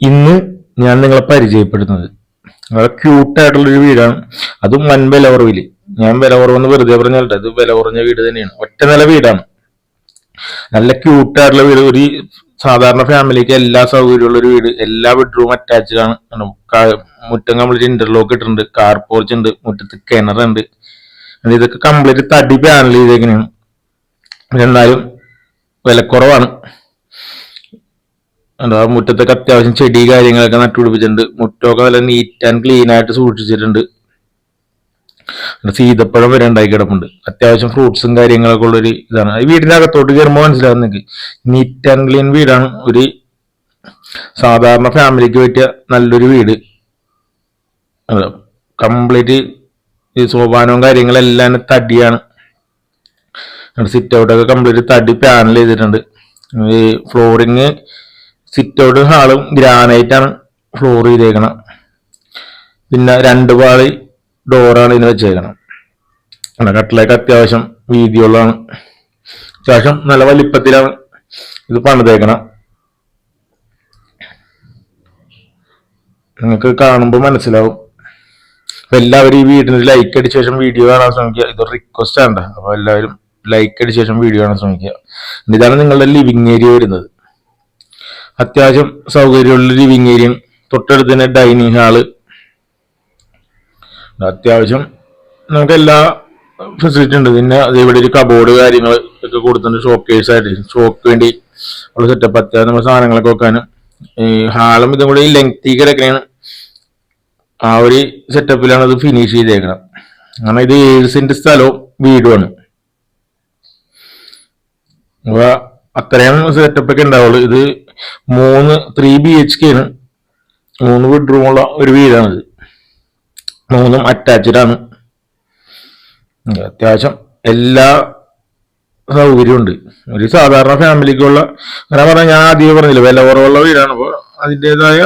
ഇന്ന് ഞാൻ നിങ്ങളെ പരിചയപ്പെടുന്നത് വളരെ ക്യൂട്ടായിട്ടുള്ളൊരു വീടാണ്. അതും വൻ വില കുറവിൽ ഞാൻ വില കുറവെന്ന് വെറുതെ പറഞ്ഞാൽ ഇത് വില കുറഞ്ഞ വീട് തന്നെയാണ്. ഒറ്റ നില വീടാണ്. നല്ല ക്യൂട്ടായിട്ടുള്ള വീട്. ഒരു സാധാരണ ഫാമിലിക്ക് എല്ലാ സൗകര്യമുള്ള ഒരു വീട്. എല്ലാ ബെഡ്റൂം അറ്റാച്ച്ഡ് ആണ്. മുറ്റം കംപ്ലീറ്റ് ഇന്റർലോക്ക് ഇട്ടിട്ടുണ്ട്. കാർ പോർച്ച് ഉണ്ട്. മുറ്റത്ത് കിണറുണ്ട് ഇതൊക്കെ കംപ്ലീറ്റ് തടി പാനൽ ചെയ്തേക്കുന്നതാണ് എന്നാലും വിലക്കുറവാണ്. എന്താ മുറ്റത്തൊക്കെ അത്യാവശ്യം ചെടി കാര്യങ്ങളൊക്കെ നട്ടുപിടിപ്പിച്ചിട്ടുണ്ട്. മുറ്റമൊക്കെ നല്ല നീറ്റ് ആൻഡ് ക്ലീൻ ആയിട്ട് സൂക്ഷിച്ചിട്ടുണ്ട്. സീതപ്പഴം വരെ ഉണ്ടായി കിടപ്പുണ്ട്. അത്യാവശ്യം ഫ്രൂട്ട്സും കാര്യങ്ങളൊക്കെ ഉള്ളൊരു ഇതാണ്. ഈ വീടിന്റെ അകത്തോട്ട് കയറുമ്പോൾ മനസ്സിലാവും നിങ്ങൾക്ക് നീറ്റ് ആൻഡ് ക്ലീൻ വീടാണ്. ഒരു സാധാരണ ഫാമിലിക്ക് പറ്റിയ നല്ലൊരു വീട്. കംപ്ലീറ്റ് ഈ സോപാനവും കാര്യങ്ങളെല്ലാം തടിയാണ്. സിറ്റ് ഔട്ടൊക്കെ കംപ്ലീറ്റ് തടി പാനൽ ചെയ്തിട്ടുണ്ട്. ഈ ഫ്ലോറിങ് സിറ്റ് ഔട്ട് ഹാളും ഗ്രാനൈറ്റ് ആണ് ഫ്ലോർ ചെയ്തേക്കണം പിന്നെ രണ്ട് പാളി ഡോറാണ് ഇതിന് വെച്ചേക്കണം അല്ല കട്ടിലേക്ക് അത്യാവശ്യം വീതിയുള്ളതാണ്. അത്യാവശ്യം നല്ല വലിപ്പത്തിലാണ് ഇത് പണിതേക്കണം നിങ്ങൾക്ക് കാണുമ്പോൾ മനസ്സിലാവും. അപ്പൊ എല്ലാവരും ഈ വീടിന് ലൈക്ക് അടിച്ച ശേഷം വീഡിയോ കാണാൻ ശ്രമിക്കുക. ഇത് റിക്വസ്റ്റ് ആണ് അപ്പോൾ എല്ലാവരും ലൈക്ക് അടിച്ച ശേഷം വീഡിയോ കാണാൻ ശ്രമിക്കുക. ഇതാണ് നിങ്ങളുടെ ലിവിങ് ഏരിയ വരുന്നത്. അത്യാവശ്യം സൗകര്യമുള്ള ലിവിങ് ഏരിയ തൊട്ടടുത്ത് തന്നെ ഡൈനിങ് ഹാൾ അത്യാവശ്യം നമുക്ക് എല്ലാ ഫെസിലിറ്റി ഉണ്ട്. പിന്നെ ഇവിടെ ഒരു കബോർഡ് കാര്യങ്ങൾ ഒക്കെ കൊടുത്തിട്ടുണ്ട്. ഷോക്കേഴ്സ് ആയിട്ട്. ഷോക്ക് വേണ്ടി ഉള്ള സെറ്റപ്പ് അത്യാവശ്യം നമ്മുടെ സാധനങ്ങളൊക്കെ വെക്കാനും. ഈ ഹാളും ഇതും കൂടി ലെങ്തി കിടക്കണ ആ ഒരു സെറ്റപ്പിലാണ് അത് ഫിനിഷ് ചെയ്തേക്കണം കാരണം ഇത് ഏഴ് സെന്റ് സ്ഥലവും വീടുമാണ്. അപ്പൊ അത്രയും സെറ്റപ്പ് ഒക്കെ ഉണ്ടാവുള്ളൂ. ഇത് മൂന്ന് ത്രീ ബി എച്ച് കെ ആണ്. മൂന്ന് ബെഡ്റൂമുള്ള ഒരു വീടാണിത്. മൂന്നും അറ്റാച്ച്ഡ് ആണ്. അത്യാവശ്യം എല്ലാ സൗകര്യവും ഉണ്ട്. ഒരു സാധാരണ ഫാമിലിക്കുള്ള അങ്ങനെ പറഞ്ഞാൽ ഞാൻ ആദ്യം പറഞ്ഞില്ല വില കുറവുള്ള വീടാണ്. അപ്പോൾ അതിന്റെതായ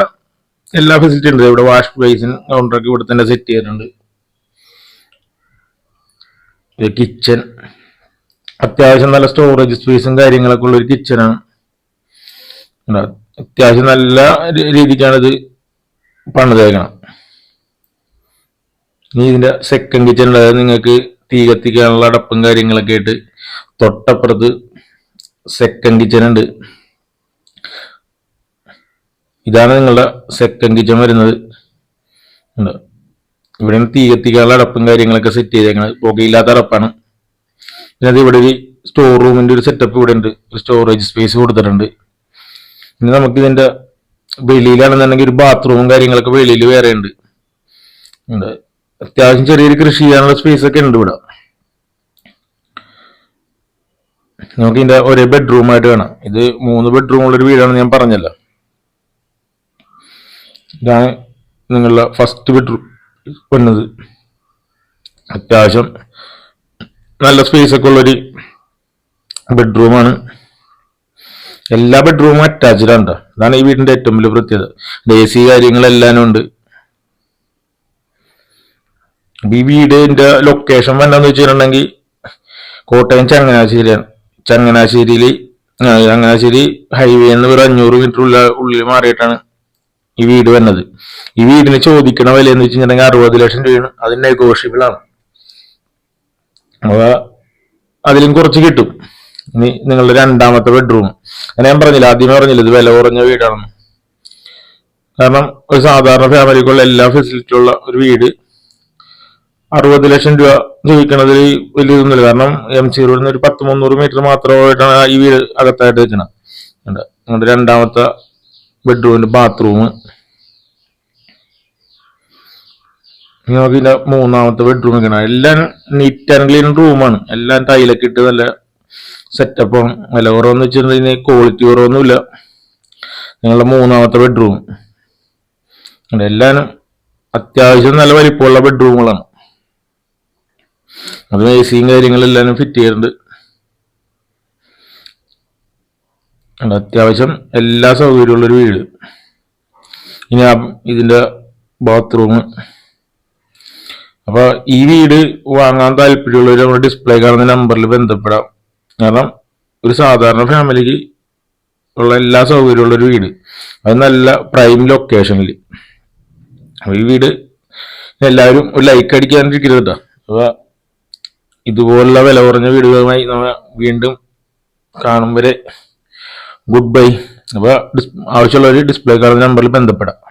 എല്ലാ ഫെസിലിറ്റി ഉണ്ട്. ഇവിടെ വാഷ് ബേസിൻ കൗണ്ടറൊക്കെ ഇവിടെ തന്നെ സെറ്റ് ചെയ്തിട്ടുണ്ട്. കിച്ചൺ അത്യാവശ്യം നല്ല സ്റ്റോറേജ് സ്പേസും കാര്യങ്ങളൊക്കെ ഉള്ള ഒരു കിച്ചണാണ് അത്യാവശ്യം നല്ല രീതിക്കാണ് ഇത് പണിതേക്കണം. ഇനി ഇതിന്റെ സെക്കൻഡ് കിച്ചൺ അതായത് നിങ്ങൾക്ക് തീ കത്തിക്കാനുള്ള അടപ്പും കാര്യങ്ങളൊക്കെ ആയിട്ട് തൊട്ടപ്പുറത്ത് സെക്കൻഡ് കിച്ചൺ ഉണ്ട്. ഇതാണ് നിങ്ങളുടെ സെക്കൻഡ് കിച്ചൺ വരുന്നത്. ഇവിടെ തീ കത്തിക്കാനുള്ള അടപ്പും കാര്യങ്ങളൊക്കെ സെറ്റ് ചെയ്തേക്കുന്നത് പുകയില്ലാത്ത അടപ്പാണ്. പിന്നെ ഇവിടെ ഒരു സ്റ്റോർ റൂമിന്റെ ഒരു സെറ്റപ്പ് ഇവിടെ ഉണ്ട്. ഒരു സ്റ്റോറേജ് സ്പേസ് കൊടുത്തിട്ടുണ്ട്. പിന്നെ നമുക്ക് ഇതിന്റെ വെളിയിലാണെന്നുണ്ടെങ്കിൽ ഒരു ബാത്റൂമും കാര്യങ്ങളൊക്കെ വെളിയിൽ വേറെ ഉണ്ട്. അത്യാവശ്യം ചെറിയൊരു കൃഷി ചെയ്യാനുള്ള സ്പേസ് ഒക്കെ ഉണ്ട് ഇവിടെ. നമുക്ക് ഇതിന്റെ ഒരേ ബെഡ്റൂമായിട്ട് വേണം. ഇത് മൂന്ന് ബെഡ്റൂം ഉള്ളൊരു വീടാണ് ഞാൻ പറഞ്ഞല്ലോ. ഇതാണ് നിങ്ങളുടെ ഫസ്റ്റ് ബെഡ്റൂം വന്നത്. അത്യാവശ്യം നല്ല സ്പേസ് ഒക്കെ ഉള്ളൊരു ബെഡ്റൂമാണ് എല്ലാ ബെഡ്റൂമും അറ്റാച്ച്ഡ് ആണ് ട്ടോ. ഇതാണ് ഈ വീടിന്റെ ഏറ്റവും വലിയ പ്രത്യേകത. എ സി കാര്യങ്ങളെല്ലാം ഉണ്ട്. ഈ വീടിന്റെ ലൊക്കേഷൻ വേണ്ടെന്ന് വെച്ചിട്ടുണ്ടെങ്കിൽ കോട്ടയം ചങ്ങനാശ്ശേരിയാണ് ചങ്ങനാശ്ശേരിയിൽ ചങ്ങനാശ്ശേരി ഹൈവേ എന്ന് ഒരു അഞ്ഞൂറ് മീറ്റർ ഉള്ള ഉള്ളിൽ മാറിയിട്ടാണ് ഈ വീട് വന്നത്. ഈ വീടിന് ചോദിക്കണ വില എന്ന് വെച്ചിട്ടുണ്ടെങ്കിൽ അറുപത് ലക്ഷം രൂപയാണ്. അത് നെഗോഷ്യബിൾ ആണ്. അപ്പൊ അതിലും കുറച്ച് കിട്ടും. നിങ്ങളുടെ രണ്ടാമത്തെ ബെഡ്റൂം അങ്ങനെ ഞാൻ പറഞ്ഞില്ല ആദ്യമേ പറഞ്ഞില്ല ഇത് വില കുറഞ്ഞ വീടാണെന്ന് കാരണം ഒരു സാധാരണ ഫാമിലിക്കുള്ള എല്ലാ ഫെസിലിറ്റി ഉള്ള ഒരു വീട് അറുപത് ലക്ഷം രൂപ ചോദിക്കണതിൽ വലിയ ഇതൊന്നുമില്ല കാരണം എം സി റോഡിൽ നിന്ന് ഒരു പത്ത് മുന്നൂറ് മീറ്റർ മാത്രമായിട്ടാണ് ഈ വീട് അകത്തായിട്ട് വെക്കണത്. രണ്ടാമത്തെ ബെഡ്റൂമിന്റെ ബാത്റൂം ഇതിന്റെ മൂന്നാമത്തെ ബെഡ്റൂം ഇങ്ങനെ എല്ലാം നീറ്റ് ആൻഡ് ക്ലീൻ റൂമാണ് എല്ലാം ടൈലൊക്കെ ഇട്ട് നല്ല സെറ്റപ്പാണ് വില കുറവെന്ന് വെച്ചിട്ടുണ്ടെങ്കിൽ ക്വാളിറ്റി കുറവൊന്നുമില്ല. നിങ്ങളുടെ മൂന്നാമത്തെ ബെഡ്റൂം എല്ലാം അത്യാവശ്യം നല്ല വലിപ്പമുള്ള ബെഡ്റൂമുകളാണ് അത് എ സിയും കാര്യങ്ങളെല്ലാം ഫിറ്റ് ചെയ്യുന്നുണ്ട്. അത്യാവശ്യം എല്ലാ സൗകര്യമുള്ളൊരു വീട്. ഇനി ഇതിന്റെ ബാത്റൂം അപ്പൊ ഈ വീട് വാങ്ങാൻ താല്പര്യമുള്ളവർ നമ്മുടെ ഡിസ്പ്ലേ കാണുന്ന നമ്പറിൽ ബന്ധപ്പെടാം. കാരണം ഒരു സാധാരണ ഫാമിലിക്ക് ഉള്ള എല്ലാ സൗകര്യമുള്ള ഒരു വീട്. അത് നല്ല പ്രൈം ലൊക്കേഷനിൽ ഈ വീട് എല്ലാവരും ഒരു ലൈക്ക് അടിക്കാണ്ടിരിക്കരുത് കേട്ടോ അപ്പൊ ഇതുപോലുള്ള വില കുറഞ്ഞ വീടുകളുമായി നമ്മൾ വീണ്ടും കാണും വരെ. ഗുഡ് ബൈ അപ്പോൾ ഡിസ്- ആവശ്യമുള്ളവർ ഡിസ്പ്ലേ കാണുന്ന നമ്പറിൽ ബന്ധപ്പെടാം.